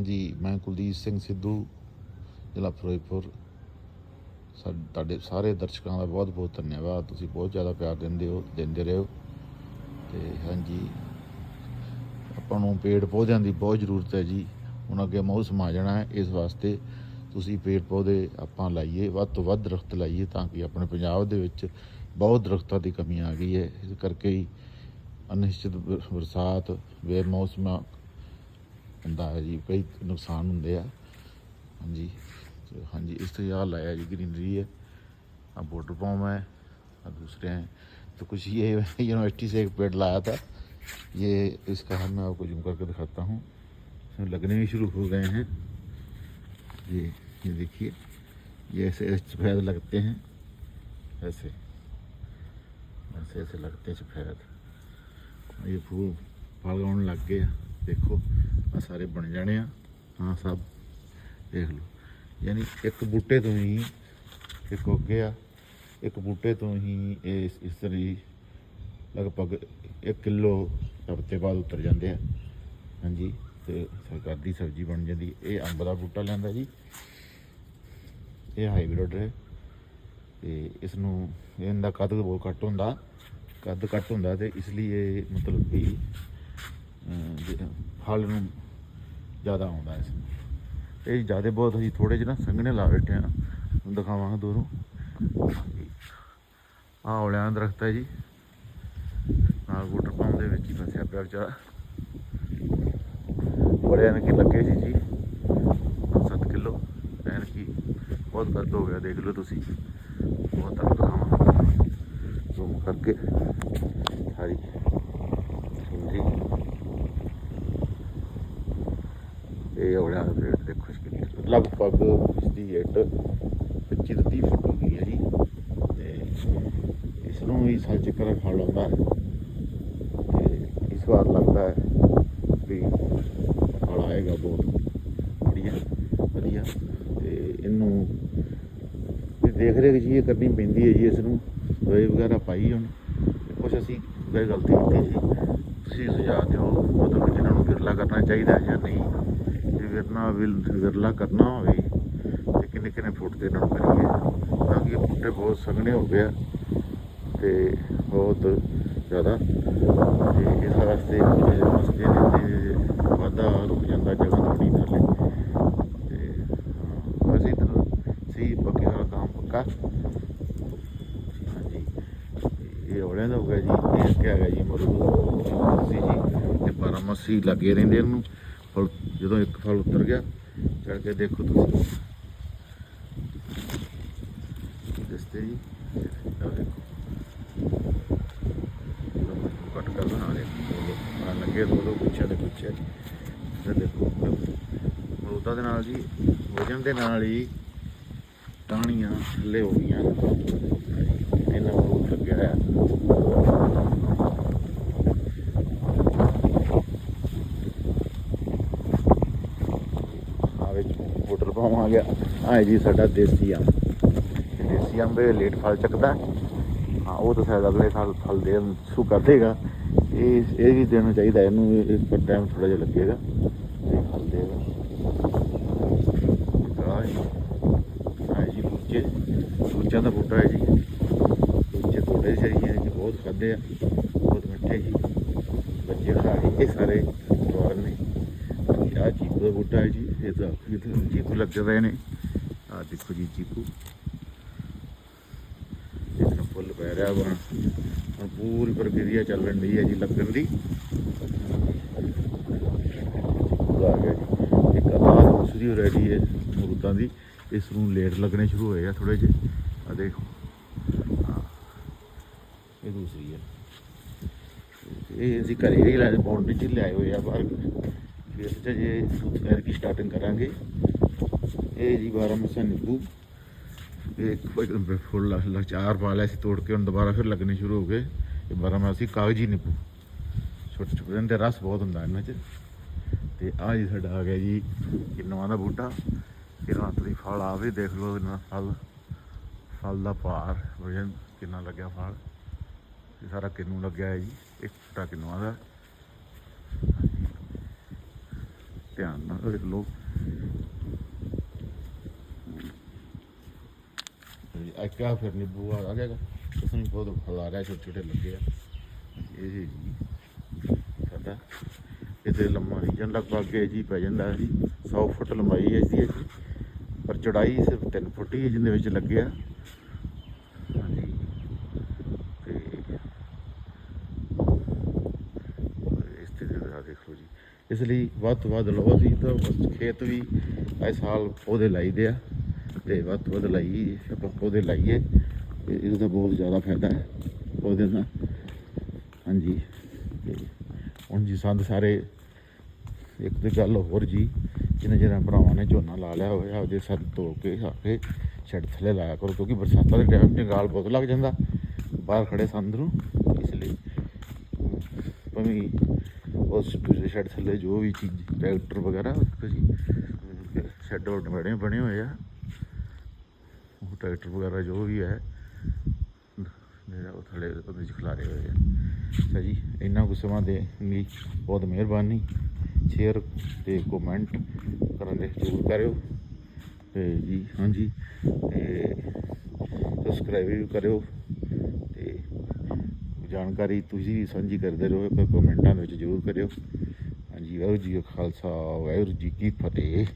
ਹਾਂਜੀ, ਮੈਂ ਕੁਲਦੀਪ ਸਿੰਘ ਸਿੱਧੂ, ਜ਼ਿਲ੍ਹਾ ਫਿਰੋਜ਼ਪੁਰ। ਸਾਡੇ ਸਾਰੇ ਦਰਸ਼ਕਾਂ ਦਾ ਬਹੁਤ ਬਹੁਤ ਧੰਨਵਾਦ। ਤੁਸੀਂ ਬਹੁਤ ਜ਼ਿਆਦਾ ਪਿਆਰ ਦਿੰਦੇ ਹੋ, ਦਿੰਦੇ ਰਹੋ ਤੇ ਹਾਂਜੀ, ਆਪਾਂ ਨੂੰ ਪੇੜ ਪੌਦਿਆਂ ਦੀ ਬਹੁਤ ਜ਼ਰੂਰਤ ਹੈ ਜੀ। ਹੁਣ ਅੱਗੇ ਮੌਸਮ ਆ ਜਾਣਾ ਹੈ, ਇਸ ਵਾਸਤੇ ਤੁਸੀਂ ਪੇੜ ਪੌਦੇ ਆਪਾਂ ਲਾਈਏ, ਵੱਧ ਤੋਂ ਵੱਧ ਦਰਖਤ ਲਾਈਏ ਤਾਂ ਕਿ ਆਪਣੇ ਪੰਜਾਬ ਦੇ ਵਿੱਚ ਬਹੁਤ ਦਰਖਤਾਂ ਦੀ ਕਮੀ ਆ ਗਈ ਹੈ। ਇਸ ਕਰਕੇ ਹੀ ਅਨਿਸ਼ਚਿਤ ਬਰਸਾਤ ਬੇਮੌਸਮ ਹੁੰਦਾ ਹੈ ਜੀ ਕਈ ਨੁਕਸਾਨ ਹੁੰਦੇ ਆ ਹਾਂਜੀ ਤੇ ਹਾਂਜੀ ਇਸ ਤੋਂ ਯਾਦ ਲਾਇਆ जी ग्रीनरी है अब वाटर पम्प है और दूसरे हैं तो कुछ ये यूनिवर्सिटी से एक पेड़ लाया था ये इसका हम मैं आपको जूम करके दिखाता हूँ इसमें लगने भी शुरू हो गए हैं ये ये देखिए ये ऐसे ऐसे सफ़ेद लगते हैं ऐसे ऐसे ऐसे लगते हैं सफ़ेद ਇਹ ਫੂਲ ਫਲ ਆਉਣ ਲੱਗ ਗਏ ਆ ਸਾਰੇ ਬਣ ਜਾਣੇ ਆ। ਹਾਂ, ਸਭ। ਦੇਖ ਲਓ। ਯਾਨੀ ਇੱਕ ਬੂਟੇ ਤੋਂ ਹੀ ਇੱਕ ਉੱਗੇ ਆ। ਇੱਕ ਬੂਟੇ ਤੋਂ ਹੀ ਇਹ ਇਸ ਇਸ ਤਰ੍ਹਾਂ ਲਗਭਗ 1 ਕਿਲੋ ਹਫ਼ਤੇ ਬਾਅਦ ਉਤਰ ਜਾਂਦੇ ਆ। ਹਾਂਜੀ, ਤੇ ਸਰਕਾਰ ਦੀ ਸਬਜ਼ੀ ਬਣ ਜਾਂਦੀ। ਇਹ ਅੰਬ ਦਾ ਬੂਟਾ ਲੈਂਦਾ ਜੀ। ਇਹ ਹਾਈਬ੍ਰਿਡ ਹੈ। ਤੇ ਇਸ ਨੂੰ ਇਹਦਾ ਕੱਦ ਬਹੁਤ ਘੱਟ ਹੁੰਦਾ। ਕੱਦ ਘੱਟ ਹੁੰਦਾ ਤੇ ਇਸ ਲਈ ਇਹ ਮਤਲਬ ਕਿ ਫਲ ਨੂੰ ਜ਼ਿਆਦਾ ਆਉਂਦਾ ਇਸ ਨੂੰ। ਇਹ ਜ਼ਿਆਦਾ ਬਹੁਤ ਅਸੀਂ ਥੋੜੇ ਜਿਹੇ ਨਾ ਸੰਘਣੇ ਲਾ ਬੈਠੇ ਆ ਦਿਖਾਵਾਂਗਾ ਦੂਰੋਂ। ਆਹ ਔਲਿਆਂ ਦਾ ਦਰਖਤ ਹੈ ਜੀ। ਨਾਲ ਵਾਟਰ ਪੰਪ ਦੇ ਵਿੱਚ ਹੀ ਫਸਿਆ ਪਿਆ ਵਿਚਾਰਾ। ਬੜਿਆਂ ਨੇ ਲੱਗੇ ਸੀ ਜੀ। 7 ਕਿਲੋ। ਐਨ ਕੀ ਬਹੁਤ ਕੱਦ ਹੋ ਗਿਆ, ਦੇਖ ਲਓ ਤੁਸੀਂ। ਬਹੁਤ ਤੱਕ ਦਿਖਾਵਾਂ ਜ਼ੂਮ ਕਰਕੇ। ਸਾਰੀ। ਸਿੰਦਰੀ ਇਹ ਔਲਿਆਂ ਦਾ ਰੇਟ ਦੇਖੋ ਇਸ ਕਿੰਨੀ ਲਗਭਗ ਇਸ ਦੀ ਰੇਟ 25 ਤੋਂ 30 ਫੁੱਟ ਹੋ ਗਈ ਹੈ ਜੀ। ਤੇ ਇਸ ਨੂੰ ਵੀ ਸਾਲ ਚੱਕਰ ਫਲ ਆਉਂਦਾ ਹੈ। ਤੇ ਇਸ ਵਾਰ ਲੱਗਦਾ ਹੈ ਵੀ ਫਲ ਆਏਗਾ ਬਹੁਤ ਵਧੀਆ ਵਧੀਆ। ਤੇ ਇਹਨੂੰ ਇਹ ਦੇਖ ਰੇਖ ਜੀ, ਇਹ ਕਰਨੀ ਪੈਂਦੀ ਹੈ ਜੀ ਇਸ ਨੂੰ ਦਵਾਈ ਵਗੈਰਾ ਪਾਈ ਹੁਣ। ਤੇ ਕੁਛ ਅਸੀਂ ਗਲਤੀ ਕੀਤੀ ਜੀ। ਤੁਸੀਂ ਸੁਝਾਅ ਦਿਓ, ਮਤਲਬ ਕਿ ਇਹਨਾਂ ਨੂੰ ਕਿਰਲਾ ਕਰਨਾ ਚਾਹੀਦਾ ਜਾਂ ਨਹੀਂ। ਜੇ ਵਿਲ- ਵਿਰਲਾ ਕਰਨਾ ਹੋਵੇ ਤੇ ਕਿੰਨੇ ਕਿੰਨੇ ਫੁੱਟ ਦੇ ਨਾਲ ਕਰੀਏ। ਤਾਂ ਕਿ ਬੂਟੇ ਬਹੁਤ ਸੰਘਣੇ ਹੋ ਗਏ ਆ ਤੇ ਬਹੁਤ ਜ਼ਿਆਦਾ। ਤੇ ਇਸ ਵਾਸਤੇ ਇਹ ਮਸਕੇ ਨੇ ਤੇ ਵਾਧਾ ਰੁਕ ਜਾਂਦਾ ਜਗ੍ਹਾ ਥੋੜੀ ਥੱਲੇ। ਤੇ ਹਾਂ, ਅਸੀਂ ਤਾਂ ਸੀ ਬਾਕੀ ਸਾਰਾ ਕੰਮ ਪੱਕਾ। ਹਾਂਜੀ। ਇਹ ਔਲਿਆਂ ਦਾ ਹੋ ਗਿਆ ਜੀ ਇਹ ਕਿਹਾ ਗਿਆ ਜੀ ਮਰੂਦ ਸੀ ਜੀ ਤੇ ਬਾਰਾਮਸੀ ਲੱਗੇ ਰਹਿੰਦੇ ਇਹਨੂੰ। ਫਲ ਜਦੋਂ ਇੱਕ ਫਲ ਉਤਰ ਗਿਆ ਚੜ ਕੇ ਦੇਖੋ ਤੁਸੀਂ। ਦਿਸਤੇ ਜੀ ਆਹ ਦੇਖੋ। ਕੱਟ ਕਰਦਾ ਹਾਂ ਦੇਖੋ ਆ ਲੱਗੇ ਦੋ ਦੋ ਗੁੱਛੇ ਦੇ ਗੁੱਛੇ ਇਹ ਦੇਖੋ ਮਰੂਦਾਂ ਦੇ ਨਾਲ ਜੀ, ਵਜਨ ਦੇ ਨਾਲ ਹੀ ਟਾਹਣੀਆਂ ਥੱਲੇ ਹੋ ਗਈਆਂ। ਇਹਨਾਂ ਮਰੂਦ ਲੱਗਿਆ ਹੋਇਆ ਆ ਵਿੱਚ ਬੋਟਲ ਪਾਉਂ ਆ ਗਿਆ ਆ ਜੀ ਸਾਡਾ ਦੇਸੀ ਅੰਬ। ਦੇਸੀ ਅੰਬ ਇਹ ਲੇਟ ਫਲ ਚੱਕਦਾ। ਹਾਂ, ਉਹ ਤਾਂ ਸ਼ਾਇਦ ਅਗਲੇ ਸਾਲ ਫਲ ਦੇ ਸ਼ੁਰੂ ਕਰ ਦੇਗਾ। ਇਹ ਇਹ ਵੀ ਦੇਣਾ ਚਾਹੀਦਾ, ਇਹਨੂੰ ਇਹ ਪਰ ਟਾਈਮ ਥੋੜਾ ਜਿਹਾ ਲੱਗੇਗਾ। ਇਹ ਫਲ ਦੇਗਾ। ਆਏ ਜੀ ਬੂਚੇ ਬੂਚਿਆਂ ਦਾ ਬੂਟਾ ਹੈ ਜੀ। ਬੂਚੇ ਤੋੜੇ ਚਾਹੀਏ ਜੀ, ਬਹੁਤ ਖਾਦੇ ਆ, ਬਹੁਤ ਮਿੱਠੇ ਜੀ। ਬੱਚੇ ਖਾ ਕੇ ਇਹ ਸਾਰੇ ਸਵਾਰ ਨੇ। ਆ ਚੀਕੂ ਦਾ ਬੂਟਾ ਹੈ ਜੀ, ਇਹ ਤਾਂ ਇੱਥੇ ਚੀਕੂ ਲੱਗੇ ਹੋਏ ਨੇ। ਆ ਦੇਖੋ ਜੀ ਚੀਕੂ ਇਸ ਫੁੱਲ ਪੈ ਰਿਹਾ ਵਾ। ਹੁਣ ਪੂਰੀ ਪ੍ਰਕਿਰਿਆ ਚੱਲਣ ਰਹੀ ਹੈ ਜੀ ਲੱਗਣ ਦੀ। ਆ ਗਿਆ ਜੀ। ਇੱਕ ਆਹ ਦੂਸਰੀ ਰੈਡੀ ਹੈ ਮਰੂਦਾਂ ਦੀ। ਇਸ ਨੂੰ ਲੇਟ ਲੱਗਣੇ ਸ਼ੁਰੂ ਹੋਏ ਆ ਥੋੜੇ ਜਿਹੇ। ਆ ਦੇਖੋ। ਇਹ ਦੂਸਰੀ ਹੈ ਇਹ ਅਸੀਂ ਘਰੇ ਹੀ ਲਾਏ ਬਾਉਂਡਰੀ 'ਚ ਲਿਆਏ ਹੋਏ ਆ ਬਾਹਰ। ਫਿਰ ਤੇ ਜੇ ਸੁਤਕਰ ਦੀ ਸਟਾਰਟਿੰਗ ਕਰਾਂਗੇ। ਇਹ ਜੀ 12 ਮਸਾ ਨਿੰਬੂ। ਇਹ ਇੱਕ ਫੁੱਲ ਲਾ- ਚਾਰ ਪਾ ਲਿਆ ਸੀ, ਤੋੜ ਕੇ ਹੁਣ ਦੁਬਾਰਾ ਫਿਰ ਲੱਗਣੇ ਸ਼ੁਰੂ ਹੋ ਗਏ। ਇਹ 12 ਮਾਸੀ ਕਾਗਜੀ ਨਿੰਬੂ। ਛੋਟੇ ਛੋਟੇ ਇਹਨਾਂ ਦੇ ਰਸ ਬਹੁਤ ਹੁੰਦਾ ਇਹਨਾਂ 'ਚ। ਤੇ ਆ ਜੀ ਸਾਡਾ ਆ ਗਿਆ ਜੀ ਕਿੰਨਵਾਂ ਦਾ ਬੂਟਾ। ਕਿੰਨਾ ਤੁਸੀਂ ਫਲ ਆਵੇ, ਦੇਖ ਲਓ ਇਹਨਾਂ ਫਲ। ਫਲ ਦਾ ਭਾਰ ਵਜਨ ਕਿੰਨਾ ਲੱਗਿਆ ਫਲ। ਇਹ ਸਾਰਾ ਕਿੰਨੂ ਲੱਗਿਆ ਹੈ ਜੀ, ਇੱਕ ਬੂਟਾ ਕਿੰਨਵਾਂ ਦਾ। ਧਿਆਨ ਨਾਲ ਦੇਖ ਲਓ। ਇੱਕ ਆ ਫਿਰ ਨਿੰਬੂ ਆ ਗਿਆ ਉਸ ਨੂੰ ਬਹੁਤ ਫਲ ਰਿਹਾ ਛੋਟੇ ਛੋਟੇ ਲੱਗੇ ਆ। ਇਹ ਜੀ। ਸਾਡਾ ਇਹਦੇ ਲੰਮਾ ਰੀਜਨ ਲਗਭਗ ਇਹ ਜੀ ਪੈ ਜਾਂਦਾ ਹੈ ਜੀ। 100 ਫੁੱਟ ਲੰਬਾਈ ਹੈ ਜੀ ਪਰ ਚੜਾਈ ਸਿਰਫ 3 ਫੁੱਟ ਹੀ ਹੈ ਵਿੱਚ ਲੱਗਿਆ ਆ ਹਾਂਜੀ ਤੇ ਇਸ ਤੇ ਆ ਦੇਖ ਲਓ ਜੀ ਇਸ ਲਈ ਵੱਧ ਤੋਂ ਵੱਧ ਲਓ ਅਸੀਂ ਤਾਂ ਖੇਤ ਵੀ ਇਸ ਸਾਲ ਪੌਦੇ ਲਾਈਦੇ ਆ, ਤੇ ਵੱਧ ਤੋਂ ਵੱਧ ਲਾਈ, ਆਪਾਂ ਪੌਦੇ ਲਾਈਏ, ਤੇ ਇਹਦਾ ਬਹੁਤ ਜ਼ਿਆਦਾ ਫਾਇਦਾ ਹੈ ਪੌਦੇ ਨਾਲ ਹਾਂਜੀ ਹੁਣ ਜੀ ਸੰਦ ਸਾਰੇ, ਇੱਕ ਤੇ ਗੱਲ ਹੋਰ ਜੀ ਜਿਹਨਾਂ ਜਿਹਨਾਂ ਭਰਾਵਾਂ ਨੇ ਝੋਨਾ ਲਾ ਲਿਆ ਹੋਇਆ ਉਹਦੇ ਸੰਦ ਧੋ ਕੇ ਆ ਕੇ ਛੱਡ ਥੱਲੇ ਲਾਇਆ ਕਰੋ, ਕਿਉਂਕਿ ਬਰਸਾਤਾਂ ਦੇ ਟਾਈਮ 'ਚ ਗਾਲ ਬਹੁਤ ਲੱਗ ਜਾਂਦਾ, ਬਾਹਰ ਖੜੇ ਸੰਦ ਨੂੰ, ਇਸ ਲਈ ਭਾਵੇਂ ਉਸ ਦੂਜੇ ਸ਼ੈੱਡ ਥੱਲੇ ਜੋ ਵੀ ਚੀਜ਼ ਟਰੈਕਟਰ ਵਗੈਰਾ ਜੀ। ਸ਼ੈੱਡ ਹੋਰ ਬਣੇ ਬਣੇ ਹੋਏ ਆ। ਉਹ ਟਰੈਕਟਰ ਵਗੈਰਾ ਜੋ ਵੀ ਹੈ ਮੇਰਾ ਉਹ ਥੱਲੇ ਉਹਦੇ ਚ ਖਿਲਾਰੇ ਹੋਏ ਆ। ਅੱਛਾ ਜੀ, ਇੰਨਾ ਕੁ ਸਮਾਂ ਦੇ ਲਈ ਬਹੁਤ ਮਿਹਰਬਾਨੀ। ਸ਼ੇਅਰ ਤੇ ਕਮੈਂਟ ਕਰਨ ਦੇ ਜ਼ਰੂਰ ਕਰਿਓ। ਤੇ ਜੀ, ਹਾਂਜੀ, ਤੇ ਸਬਸਕ੍ਰਾਈਬ ਵੀ ਕਰਿਓ। ਜਾਣਕਾਰੀ ਤੁਸੀਂ ਵੀ ਸਾਂਝੀ ਕਰਦੇ ਰਹੋ, ਇੱਕ ਕਮੈਂਟਾਂ ਦੇ ਵਿੱਚ ਜ਼ਰੂਰ ਕਰਿਓ। ਹਾਂਜੀ, ਵਾਹਿਗੁਰੂ ਜੀ ਕਾ ਖਾਲਸਾ, ਵਾਹਿਗੁਰੂ ਜੀ ਕੀ ਫਤਿਹ।